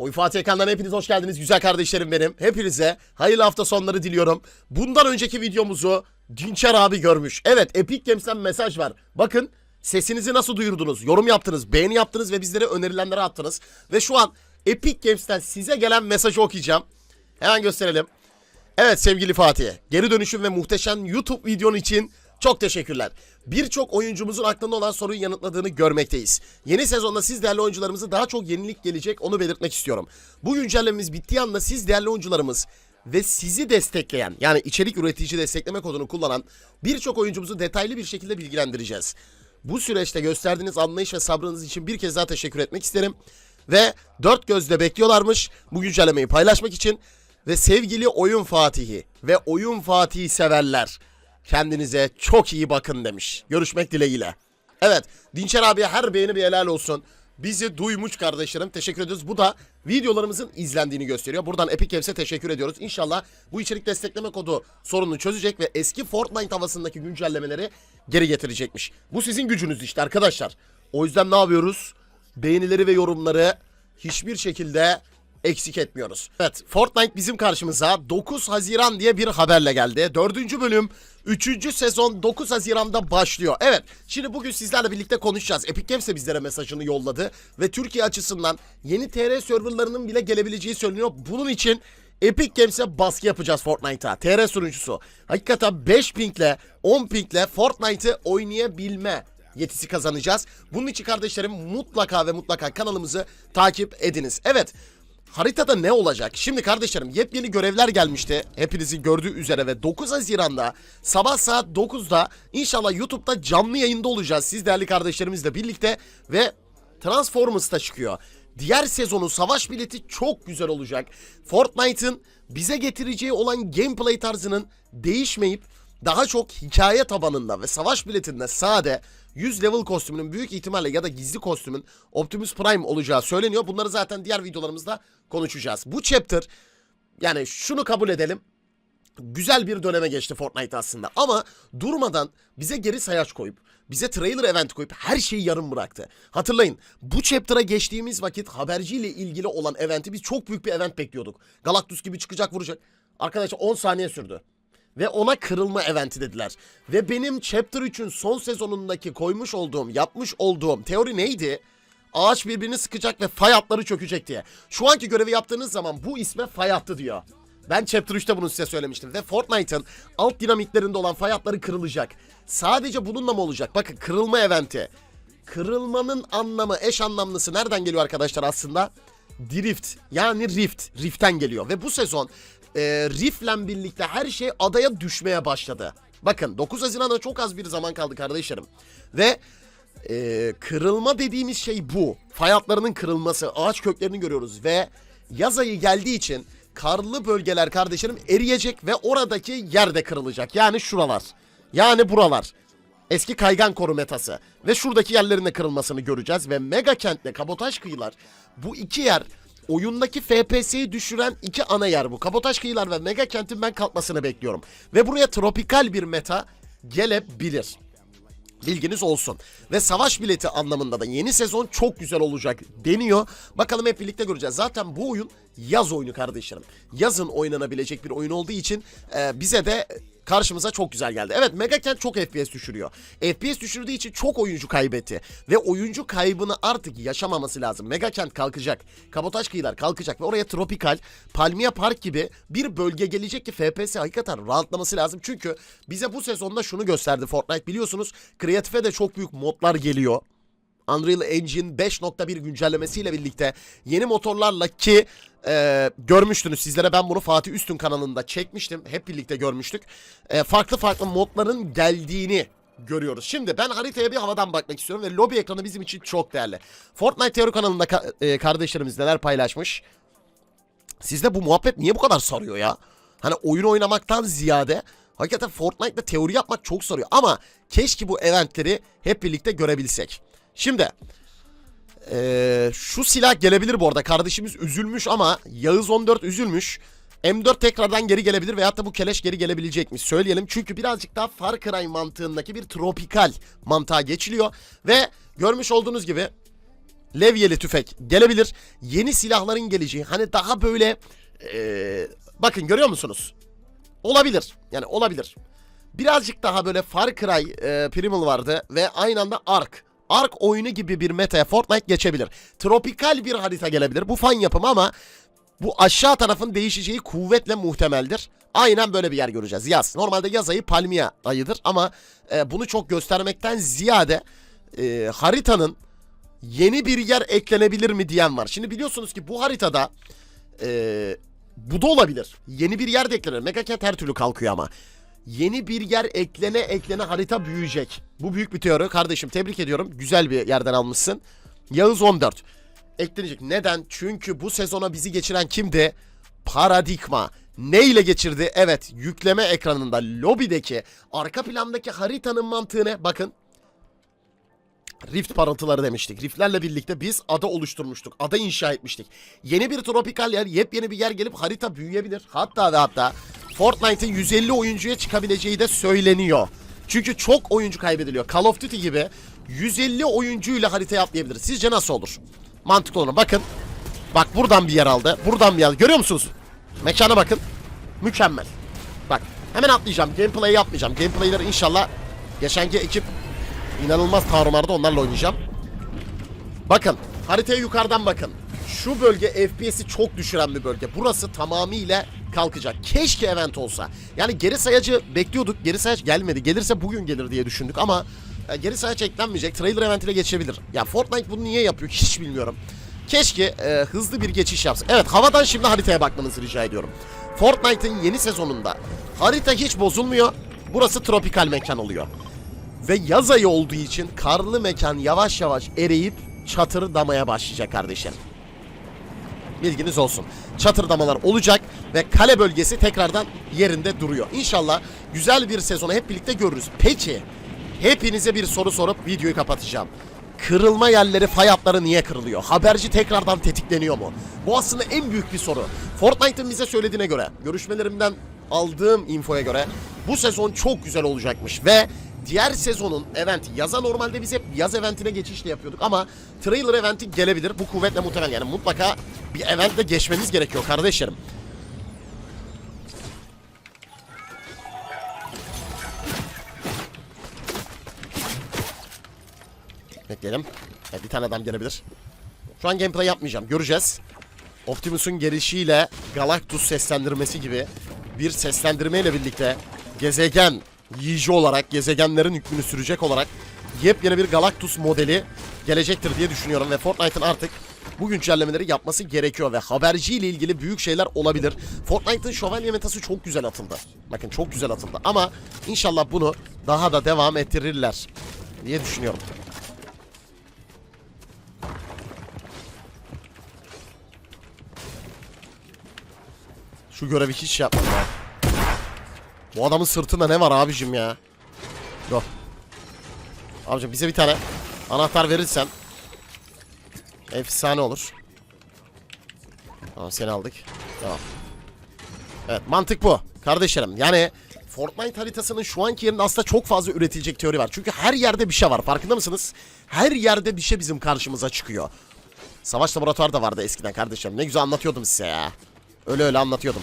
Oy Fatih Ekran'dan hepiniz hoş geldiniz güzel kardeşlerim benim. Hepinize hayırlı hafta sonları diliyorum. Bundan önceki videomuzu Dinçer abi görmüş. Evet Epic Games'ten mesaj var. Bakın sesinizi nasıl duyurdunuz? Yorum yaptınız, beğeni yaptınız ve bizlere önerilenleri attınız. Ve şu an Epic Games'ten size gelen mesajı okuyacağım. Hemen gösterelim. Evet sevgili Fatih, geri dönüşüm ve muhteşem YouTube videon için çok teşekkürler. Birçok oyuncumuzun aklında olan soruyu yanıtladığını görmekteyiz. Yeni sezonda siz değerli oyuncularımızı daha çok yenilik gelecek onu belirtmek istiyorum. Bu güncellememiz bittiği anda siz değerli oyuncularımız ve sizi destekleyen yani içerik üretici destekleme kodunu kullanan birçok oyuncumuzu detaylı bir şekilde bilgilendireceğiz. Bu süreçte gösterdiğiniz anlayış ve sabrınız için bir kez daha teşekkür etmek isterim. Ve dört gözle bekliyorlarmış bu güncellemeyi paylaşmak için. Ve sevgili oyun Fatihi ve oyun Fatihi severler kendinize çok iyi bakın demiş. Görüşmek dileğiyle. Evet Dinçer abiye her beğeni bir helal olsun. Bizi duymuş kardeşlerim. Teşekkür ediyoruz. Bu da videolarımızın izlendiğini gösteriyor. Buradan Epic Games'e teşekkür ediyoruz. İnşallah bu içerik destekleme kodu sorununu çözecek ve eski Fortnite havasındaki güncellemeleri geri getirecekmiş. Bu sizin gücünüz işte arkadaşlar. O yüzden ne yapıyoruz? Beğenileri ve yorumları hiçbir şekilde eksik etmiyoruz. Evet Fortnite bizim karşımıza 9 Haziran diye bir haberle geldi. 4. bölüm 3. sezon 9 Haziran'da başlıyor. Evet şimdi bugün sizlerle birlikte konuşacağız. Epic Games de bizlere mesajını yolladı. Ve Türkiye açısından yeni TR serverlarının bile gelebileceği söyleniyor. Bunun için Epic Games'e baskı yapacağız Fortnite'a. TR sunucusu. Hakikaten 5 pingle 10 pingle Fortnite'ı oynayabilme yetisi kazanacağız. Bunun için kardeşlerim mutlaka ve mutlaka kanalımızı takip ediniz. Evet Haritada ne olacak? Şimdi kardeşlerim yepyeni görevler gelmişti. Hepinizin gördüğü üzere ve 9 Haziran'da sabah saat 9'da inşallah YouTube'da canlı yayında olacağız. Siz değerli kardeşlerimizle birlikte ve Transformers'ta çıkıyor. Diğer sezonun savaş bileti çok güzel olacak. Fortnite'ın bize getireceği olan gameplay tarzının değişmeyip daha çok hikaye tabanında ve savaş biletinde sade 100 level kostümünün büyük ihtimalle ya da gizli kostümün Optimus Prime olacağı söyleniyor. Bunları zaten diğer videolarımızda konuşacağız. Bu chapter yani şunu kabul edelim. Güzel bir döneme geçti Fortnite aslında ama durmadan bize geri sayaç koyup bize trailer event koyup her şeyi yarım bıraktı. Hatırlayın bu chapter'a geçtiğimiz vakit haberciyle ilgili olan eventi biz çok büyük bir event bekliyorduk. Galactus gibi çıkacak vuracak. Arkadaşlar 10 saniye sürdü ve ona kırılma eventi dediler. Ve benim Chapter 3'ün son sezonundaki koymuş olduğum, yapmış olduğum teori neydi? Ağaç birbirini sıkacak ve fay hatları çökecek diye. Şu anki görevi yaptığınız zaman bu isme fay hattı diyor. Ben Chapter 3'te bunu size söylemiştim. Ve Fortnite'ın alt dinamiklerinde olan fay hatları kırılacak. Sadece bununla mı olacak? Bakın kırılma eventi. Kırılmanın anlamı, eş anlamlısı nereden geliyor arkadaşlar aslında? Drift yani Rift. Rift'ten geliyor. Ve bu sezon e, Rift'le birlikte her şey adaya düşmeye başladı. Bakın 9 Haziran'a çok az bir zaman kaldı kardeşlerim. Ve e, kırılma dediğimiz şey bu. Fay hatlarının kırılması, ağaç köklerini görüyoruz ve yaz ayı geldiği için karlı bölgeler kardeşlerim eriyecek ve oradaki yer de kırılacak. Yani şuralar. Yani buralar. Eski kaygan koru metası. Ve şuradaki yerlerin de kırılmasını göreceğiz. Ve mega kentle kabotaj kıyılar. Bu iki yer oyundaki FPS'yi düşüren iki ana yer bu. Kabotaj kıyılar ve mega kentin ben kalkmasını bekliyorum. Ve buraya tropikal bir meta gelebilir. Bilginiz olsun. Ve savaş bileti anlamında da yeni sezon çok güzel olacak deniyor. Bakalım hep birlikte göreceğiz. Zaten bu oyun yaz oyunu kardeşlerim. Yazın oynanabilecek bir oyun olduğu için e, bize de karşımıza çok güzel geldi. Evet Mega Kent çok FPS düşürüyor. FPS düşürdüğü için çok oyuncu kaybetti. Ve oyuncu kaybını artık yaşamaması lazım. Mega Kent kalkacak. Kabotaj kıyılar kalkacak ve oraya tropikal, Palmiye Park gibi bir bölge gelecek ki FPS hakikaten rahatlaması lazım. Çünkü bize bu sezonda şunu gösterdi Fortnite biliyorsunuz. Kreatife de çok büyük modlar geliyor. Unreal Engine 5.1 güncellemesiyle birlikte yeni motorlarla ki e, görmüştünüz sizlere ben bunu Fatih Üstün kanalında çekmiştim. Hep birlikte görmüştük. E, farklı farklı modların geldiğini görüyoruz. Şimdi ben haritaya bir havadan bakmak istiyorum ve lobi ekranı bizim için çok değerli. Fortnite Teori kanalında ka- e, kardeşlerimiz neler paylaşmış. Sizde bu muhabbet niye bu kadar sarıyor ya? Hani oyun oynamaktan ziyade hakikaten Fortnite'da teori yapmak çok sarıyor. Ama keşke bu eventleri hep birlikte görebilsek. Şimdi ee, şu silah gelebilir bu arada. Kardeşimiz üzülmüş ama Yağız 14 üzülmüş. M4 tekrardan geri gelebilir veyahut da bu keleş geri gelebilecekmiş söyleyelim. Çünkü birazcık daha Far Cry mantığındaki bir tropikal mantığa geçiliyor. Ve görmüş olduğunuz gibi levyeli tüfek gelebilir. Yeni silahların geleceği hani daha böyle eee, bakın görüyor musunuz? Olabilir. Yani olabilir. Birazcık daha böyle Far Cry e, Primal vardı ve aynı anda Ark. Ark oyunu gibi bir metaya Fortnite geçebilir. Tropikal bir harita gelebilir. Bu fan yapımı ama bu aşağı tarafın değişeceği kuvvetle muhtemeldir. Aynen böyle bir yer göreceğiz. Yaz. Normalde yaz ayı palmiye ayıdır ama e, bunu çok göstermekten ziyade e, haritanın yeni bir yer eklenebilir mi diyen var. Şimdi biliyorsunuz ki bu haritada e, bu da olabilir. Yeni bir yer de eklenir. Megakent her türlü kalkıyor ama. Yeni bir yer eklene eklene harita büyüyecek. Bu büyük bir teori. Kardeşim tebrik ediyorum. Güzel bir yerden almışsın. Yağız 14. Eklenecek. Neden? Çünkü bu sezona bizi geçiren kimdi? Paradigma. Ne ile geçirdi? Evet yükleme ekranında lobideki arka plandaki haritanın mantığını bakın. Rift parıltıları demiştik. Riftlerle birlikte biz ada oluşturmuştuk. Ada inşa etmiştik. Yeni bir tropikal yer, yepyeni bir yer gelip harita büyüyebilir. Hatta ve hatta Fortnite'ın 150 oyuncuya çıkabileceği de söyleniyor. Çünkü çok oyuncu kaybediliyor. Call of Duty gibi 150 oyuncuyla haritaya atlayabiliriz. Sizce nasıl olur? Mantıklı olur. Bakın. Bak buradan bir yer aldı. Buradan bir yer aldı. Görüyor musunuz? Mekana bakın. Mükemmel. Bak hemen atlayacağım. Gameplay'i yapmayacağım. Gameplay'leri inşallah geçenki ekip İnanılmaz tarumarda onlarla oynayacağım. Bakın haritaya yukarıdan bakın. Şu bölge FPS'i çok düşüren bir bölge. Burası tamamıyla kalkacak. Keşke event olsa. Yani geri sayacı bekliyorduk. Geri sayaç gelmedi. Gelirse bugün gelir diye düşündük ama e, geri sayaç eklenmeyecek. Trailer eventine geçebilir. Ya Fortnite bunu niye yapıyor hiç bilmiyorum. Keşke e, hızlı bir geçiş yapsın. Evet havadan şimdi haritaya bakmanızı rica ediyorum. Fortnite'ın yeni sezonunda harita hiç bozulmuyor. Burası tropikal mekan oluyor. Ve yaz ayı olduğu için karlı mekan yavaş yavaş eriyip çatırdamaya başlayacak kardeşlerim. Bilginiz olsun. Çatırdamalar olacak ve kale bölgesi tekrardan yerinde duruyor. İnşallah güzel bir sezonu hep birlikte görürüz. Peki hepinize bir soru sorup videoyu kapatacağım. Kırılma yerleri, fay hatları niye kırılıyor? Haberci tekrardan tetikleniyor mu? Bu aslında en büyük bir soru. Fortnite'ın bize söylediğine göre, görüşmelerimden aldığım infoya göre bu sezon çok güzel olacakmış ve diğer sezonun eventi yaza normalde biz hep yaz eventine geçişle yapıyorduk ama trailer eventi gelebilir. Bu kuvvetle muhtemel yani mutlaka bir eventle geçmemiz gerekiyor kardeşlerim. Bekleyelim. Evet, bir tane adam gelebilir. Şu an gameplay yapmayacağım. Göreceğiz. Optimus'un gelişiyle Galactus seslendirmesi gibi bir seslendirmeyle birlikte gezegen yiyici olarak, gezegenlerin hükmünü sürecek olarak yepyeni bir Galactus modeli gelecektir diye düşünüyorum ve Fortnite'ın artık bu güncellemeleri yapması gerekiyor ve haberciyle ilgili büyük şeyler olabilir. Fortnite'ın şövalye metası çok güzel atıldı. Bakın çok güzel atıldı ama inşallah bunu daha da devam ettirirler diye düşünüyorum. Şu görevi hiç yapmadım ya. Bu adamın sırtında ne var abicim ya? Yok. Abicim bize bir tane anahtar verirsen efsane olur. Tamam seni aldık. Tamam. Evet mantık bu. Kardeşlerim yani Fortnite haritasının şu anki yerinde aslında çok fazla üretilecek teori var. Çünkü her yerde bir şey var. Farkında mısınız? Her yerde bir şey bizim karşımıza çıkıyor. Savaş laboratuvarı da vardı eskiden kardeşlerim. Ne güzel anlatıyordum size ya. Öyle öyle anlatıyordum.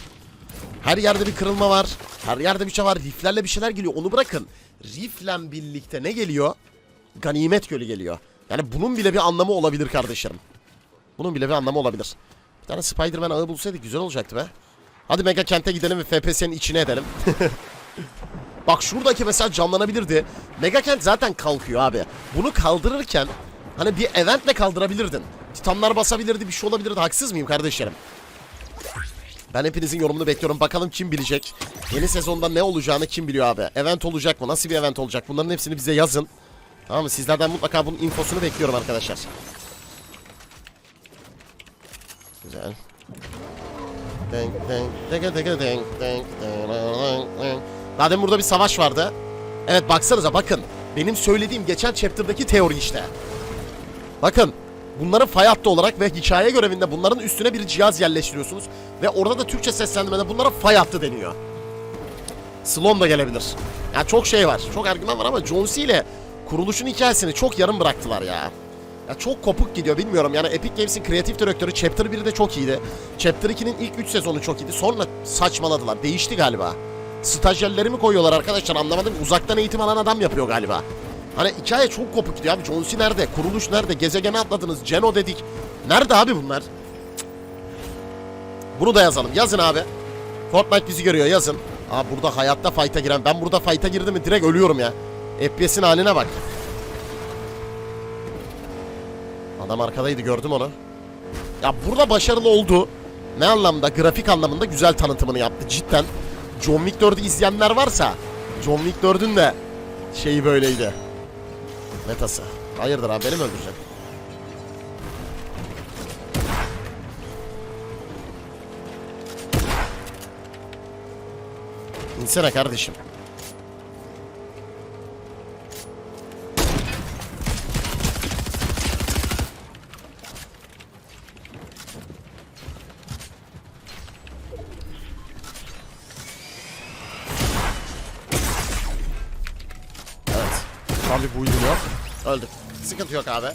Her yerde bir kırılma var. Her yerde bir şey var. Riflerle bir şeyler geliyor. Onu bırakın. Rifle birlikte ne geliyor? Ganimet gölü geliyor. Yani bunun bile bir anlamı olabilir kardeşlerim. Bunun bile bir anlamı olabilir. Bir tane Spider-Man ağı bulsaydık güzel olacaktı be. Hadi Mega Kent'e gidelim ve FPS'nin içine edelim. Bak şuradaki mesela canlanabilirdi. Mega Kent zaten kalkıyor abi. Bunu kaldırırken hani bir eventle kaldırabilirdin. Titanlar basabilirdi bir şey olabilirdi. Haksız mıyım kardeşlerim? Ben hepinizin yorumunu bekliyorum. Bakalım kim bilecek? Yeni sezonda ne olacağını kim biliyor abi? Event olacak mı? Nasıl bir event olacak? Bunların hepsini bize yazın. Tamam mı? Sizlerden mutlaka bunun infosunu bekliyorum arkadaşlar. Güzel. Demin burada bir savaş vardı. Evet baksanıza bakın. Benim söylediğim geçen chapter'daki teori işte. Bakın. Bunları fay hattı olarak ve hikaye görevinde bunların üstüne bir cihaz yerleştiriyorsunuz. Ve orada da Türkçe seslendirmede bunlara fay hattı deniyor. Slon da gelebilir. Yani çok şey var. Çok argüman var ama C ile kuruluşun hikayesini çok yarım bıraktılar ya. Ya çok kopuk gidiyor bilmiyorum. Yani Epic Games'in kreatif direktörü Chapter 1'de çok iyiydi. Chapter 2'nin ilk 3 sezonu çok iyiydi. Sonra saçmaladılar. Değişti galiba. Stajyerleri mi koyuyorlar arkadaşlar anlamadım. Uzaktan eğitim alan adam yapıyor galiba. Hani hikaye çok kopuk gidiyor abi. John C. nerede? Kuruluş nerede? Gezegene atladınız. Geno dedik. Nerede abi bunlar? Bunu da yazalım. Yazın abi. Fortnite bizi görüyor yazın. Abi burada hayatta fight'a giren. Ben burada fight'a girdim mi direkt ölüyorum ya. FPS'in haline bak. Adam arkadaydı gördüm onu. Ya burada başarılı oldu. Ne anlamda? Grafik anlamında güzel tanıtımını yaptı cidden. John Wick 4'ü izleyenler varsa John Wick 4'ün de şeyi böyleydi. Metası. Hayırdır abi beni mi öldüreceksin? İnsene kardeşim. Bir build'im yok. Öldük. Sıkıntı yok abi.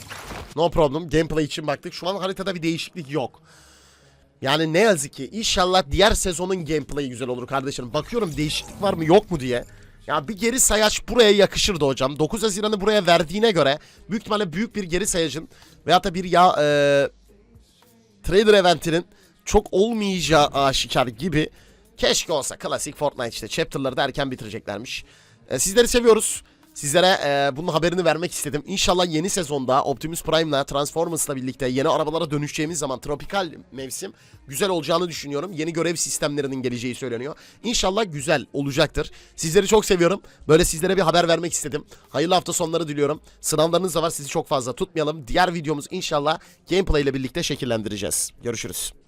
No problem. Gameplay için baktık. Şu an haritada bir değişiklik yok. Yani ne yazık ki inşallah diğer sezonun gameplay'i güzel olur kardeşlerim. Bakıyorum değişiklik var mı yok mu diye. Ya bir geri sayaç buraya yakışırdı hocam. 9 Haziran'ı buraya verdiğine göre büyük ihtimalle büyük bir geri sayacın veyahut da bir ya e, trader eventinin çok olmayacağı aşikar gibi keşke olsa klasik Fortnite işte chapter'ları da erken bitireceklermiş. E, sizleri seviyoruz. Sizlere e, bunun haberini vermek istedim. İnşallah yeni sezonda Optimus Prime'la Transformers'la birlikte yeni arabalara dönüşeceğimiz zaman tropikal mevsim güzel olacağını düşünüyorum. Yeni görev sistemlerinin geleceği söyleniyor. İnşallah güzel olacaktır. Sizleri çok seviyorum. Böyle sizlere bir haber vermek istedim. Hayırlı hafta sonları diliyorum. Sınavlarınız da var sizi çok fazla tutmayalım. Diğer videomuz inşallah gameplay ile birlikte şekillendireceğiz. Görüşürüz.